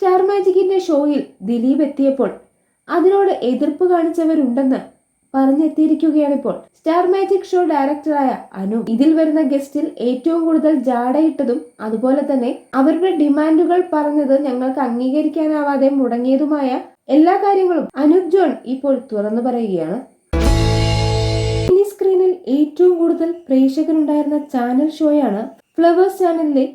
Star മാജിക്കിന്റെ ഷോയിൽ ദിലീപ് എത്തിയപ്പോൾ അതിനോട് എതിർപ്പ് കാണിച്ചവരുണ്ടെന്ന് പറഞ്ഞെത്തിയിരിക്കുകയാണിപ്പോൾ. സ്റ്റാർ മാജിക് ഷോ ഡയറക്ടറായ അനു ഇതിൽ വരുന്ന ഗസ്റ്റിൽ ഏറ്റവും കൂടുതൽ ജാടയിട്ടതും അതുപോലെ തന്നെ അവരുടെ ഡിമാൻഡുകൾ പറഞ്ഞത് ഞങ്ങൾക്ക് അംഗീകരിക്കാനാവാതെ മുടങ്ങിയതുമായ എല്ലാ കാര്യങ്ങളും അനൂപ് ജോൺ ഇപ്പോൾ തുറന്നു പറയുകയാണ്. മിനി സ്ക്രീനിൽ ഏറ്റവും കൂടുതൽ പ്രേക്ഷകരുണ്ടായിരുന്ന ചാനൽ ഷോയാണ് ഫ്ലവേഴ്സ് ചാനലിലെ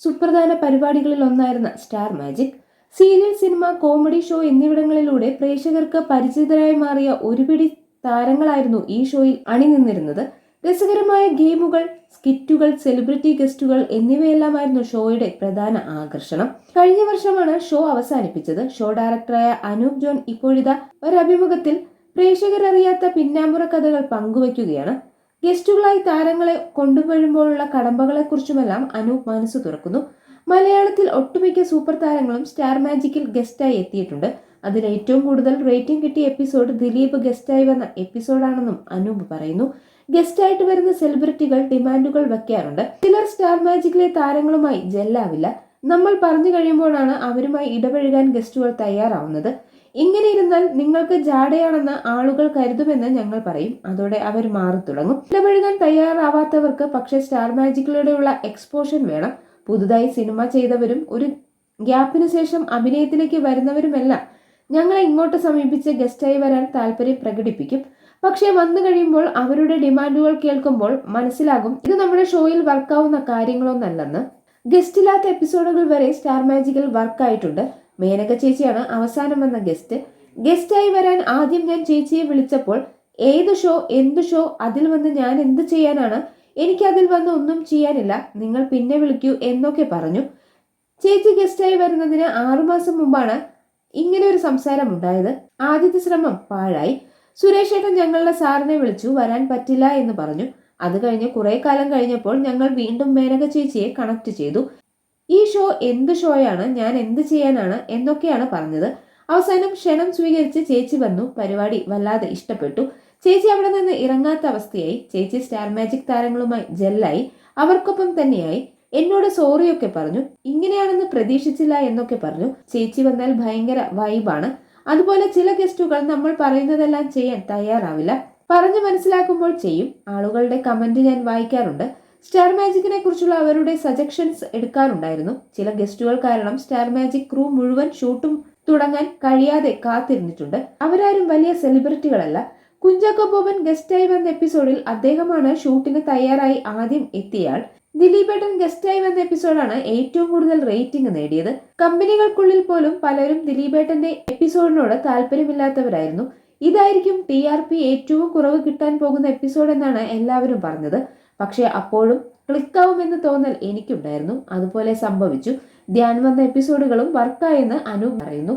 സുപ്രധാന പരിപാടികളിൽ ഒന്നായിരുന്ന star magic serial cinema comedy show എന്നിവിടങ്ങളിലൂടെ പ്രേക്ഷകർക്ക് പരിചിതരായി മാറിയ ഒരുപിടി താരങ്ങളായിരുന്നു ഈ ഷോയിൽ അണിനിന്നിരുന്നത്. രസകരമായ ഗെയിമുകൾ സ്കിറ്റുകൾ സെലിബ്രിറ്റി ഗസ്റ്റുകൾ എന്നിവയെല്ലാമായിരുന്നു ഷോയുടെ പ്രധാന ആകർഷണം. കഴിഞ്ഞ വർഷമാണ് ഷോ അവസാനിപ്പിച്ചത്. ഷോ ഡയറക്ടറായ അനൂപ് ജോൺ ഇപ്പോഴിതാ ഒരഭിമുഖത്തിൽ പ്രേക്ഷകരറിയാത്ത പിന്നാമ്പുറ കഥകൾ പങ്കുവയ്ക്കുകയാണ്. ഗസ്റ്റുകളായി താരങ്ങളെ കൊണ്ടുവരുമ്പോഴുള്ള കടമ്പകളെക്കുറിച്ചുമെല്ലാം അനൂപ് മനസ്സ് തുറക്കുന്നു. മലയാളത്തിൽ ഒട്ടുമിക്ക സൂപ്പർ താരങ്ങളും സ്റ്റാർ മാജിക്കിൽ ഗസ്റ്റായി എത്തിയിട്ടുണ്ട്. അതിൽ ഏറ്റവും കൂടുതൽ റേറ്റിംഗ് കിട്ടിയ എപ്പിസോഡ് ദിലീപ് ഗസ്റ്റായി വന്ന എപ്പിസോഡാണെന്നും അനൂപ് പറയുന്നു. ഗസ്റ്റായിട്ട് വരുന്ന സെലിബ്രിറ്റികൾ ഡിമാൻഡുകൾ വെക്കാറുണ്ട്. ചിലർ സ്റ്റാർ മാജിക്കിലെ താരങ്ങളുമായി ജെല്ലാവില്ല. നമ്മൾ പറഞ്ഞു കഴിയുമ്പോഴാണ് അവരുമായി ഇടപഴകാൻ ഗസ്റ്റുകൾ തയ്യാറാവുന്നത്. ഇങ്ങനെ ഇരുന്നാൽ നിങ്ങൾക്ക് ജാടയാണെന്ന് ആളുകൾ കരുതുമെന്ന് ഞങ്ങൾ പറയും. അതോടെ അവർ മാറി തുടങ്ങും. ഇടപഴകാൻ തയ്യാറാവാത്തവർക്ക് പക്ഷേ സ്റ്റാർ മാജിക്കിലൂടെയുള്ള എക്സ്പോഷൻ വേണം. പുതുതായി സിനിമ ചെയ്തവരും ഒരു ഗ്യാപ്പിന് ശേഷം അഭിനയത്തിലേക്ക് വരുന്നവരുമെല്ലാം ഞങ്ങളെ ഇങ്ങോട്ട് സമീപിച്ച് ഗസ്റ്റായി വരാൻ താല്പര്യം പ്രകടിപ്പിക്കും. പക്ഷേ വന്നു കഴിയുമ്പോൾ അവരുടെ ഡിമാൻഡുകൾ കേൾക്കുമ്പോൾ മനസ്സിലാകും ഇത് നമ്മുടെ ഷോയിൽ വർക്കാവുന്ന കാര്യങ്ങളൊന്നല്ലെന്ന്. ഗസ്റ്റില്ലാത്ത എപ്പിസോഡുകൾ വരെ സ്റ്റാർ മാജിക്കിൽ വർക്കായിട്ടുണ്ട്. മേനക ചേച്ചിയാണ് അവസാനം വന്ന ഗസ്റ്റ്. ഗസ്റ്റായി വരാൻ ആദ്യം ഞാൻ ചേച്ചിയെ വിളിച്ചപ്പോൾ ഏത് ഷോ? എന്ത് ഷോ? അതിൽ വന്ന് ഞാൻ എന്ത് ചെയ്യാനാണ്? എനിക്ക് അതിൽ വന്ന് ഒന്നും ചെയ്യാനില്ല. നിങ്ങൾ പിന്നെ വിളിക്കൂ എന്നൊക്കെ പറഞ്ഞു. ചേച്ചി ഗസ്റ്റായി വരുന്നതിന് ആറുമാസം മുമ്പാണ് ഇങ്ങനെ ഒരു സംസാരം ഉണ്ടായത്. ആദ്യത്തെ ശ്രമം പാഴായി. സുരേഷ് ഏട്ടൻ ഞങ്ങളുടെ സാറിനെ വിളിച്ചു. വരാൻ പറ്റില്ല എന്ന് പറഞ്ഞു. അത് കഴിഞ്ഞ് കുറെ കാലം കഴിഞ്ഞപ്പോൾ ഞങ്ങൾ വീണ്ടും മേനക ചേച്ചിയെ കണക്ട് ചെയ്തു. ഈ ഷോ എന്ത് ഷോയാണ് ഞാൻ എന്ത് ചെയ്യാനാണ്? എന്നൊക്കെയാണ് പറഞ്ഞത്. അവസാനം ക്ഷണം സ്വീകരിച്ച് ചേച്ചി വന്നു. പരിപാടി വല്ലാതെ ഇഷ്ടപ്പെട്ടു. ചേച്ചി അവിടെ നിന്ന് ഇറങ്ങാത്ത അവസ്ഥയായി. ചേച്ചി സ്റ്റാർ മാജിക് താരങ്ങളുമായി ജെല്ലായി. അവർക്കൊപ്പം തന്നെയായി. എന്നോട് സോറിയൊക്കെ പറഞ്ഞു. ഇങ്ങനെയാണെന്ന് പ്രതീക്ഷിച്ചില്ല എന്നൊക്കെ പറഞ്ഞു. ചേച്ചി വന്നാൽ ഭയങ്കര വൈബാണ്. അതുപോലെ ചില ഗസ്റ്റുകൾ നമ്മൾ പറയുന്നതെല്ലാം ചെയ്യാൻ തയ്യാറാവില്ല. പറഞ്ഞു മനസ്സിലാക്കുമ്പോൾ ചെയ്യും. ആളുകളുടെ കമന്റ് ഞാൻ വായിക്കാറുണ്ട്. സ്റ്റാർ മാജിക്കിനെ കുറിച്ചുള്ള അവരുടെ സജഷൻസ് എടുക്കാറുണ്ടായിരുന്നു. ചില ഗസ്റ്റുകൾ കാരണം സ്റ്റാർ മാജിക് ക്രൂ മുഴുവൻ ഷൂട്ടും തുടങ്ങാൻ കഴിയാതെ കാത്തിരുന്നിട്ടുണ്ട്. അവരാരും വലിയ സെലിബ്രിറ്റികളല്ല. കുഞ്ചാക്കോ ബോബൻ ഗസ്റ്റായി വന്ന എപ്പിസോഡിൽ അദ്ദേഹമാണ് ഷൂട്ടിന് തയ്യാറായി ആദ്യം എത്തിയാൽ ദിലീപേട്ടൻ ഗസ്റ്റായി വന്ന എപ്പിസോഡാണ് ഏറ്റവും കൂടുതൽ റേറ്റിംഗ് നേടിയത്. കമ്പനികൾക്കുള്ളിൽ പോലും പലരും ദിലീപേട്ടന്റെ എപ്പിസോഡിനോട് താല്പര്യമില്ലാത്തവരായിരുന്നു. ഇതായിരിക്കും ടി ആർ പി ഏറ്റവും കുറവ് കിട്ടാൻ പോകുന്ന എപ്പിസോഡ് എന്നാണ് എല്ലാവരും പറഞ്ഞത്. പക്ഷേ അപ്പോഴും ക്ലിക്കാവുമെന്ന് തോന്നൽ എനിക്കുണ്ടായിരുന്നു. അതുപോലെ സംഭവിച്ചു. ധ്യാൻ വന്ന എപ്പിസോഡുകളും വർക്കായെന്ന് അനു പറയുന്നു.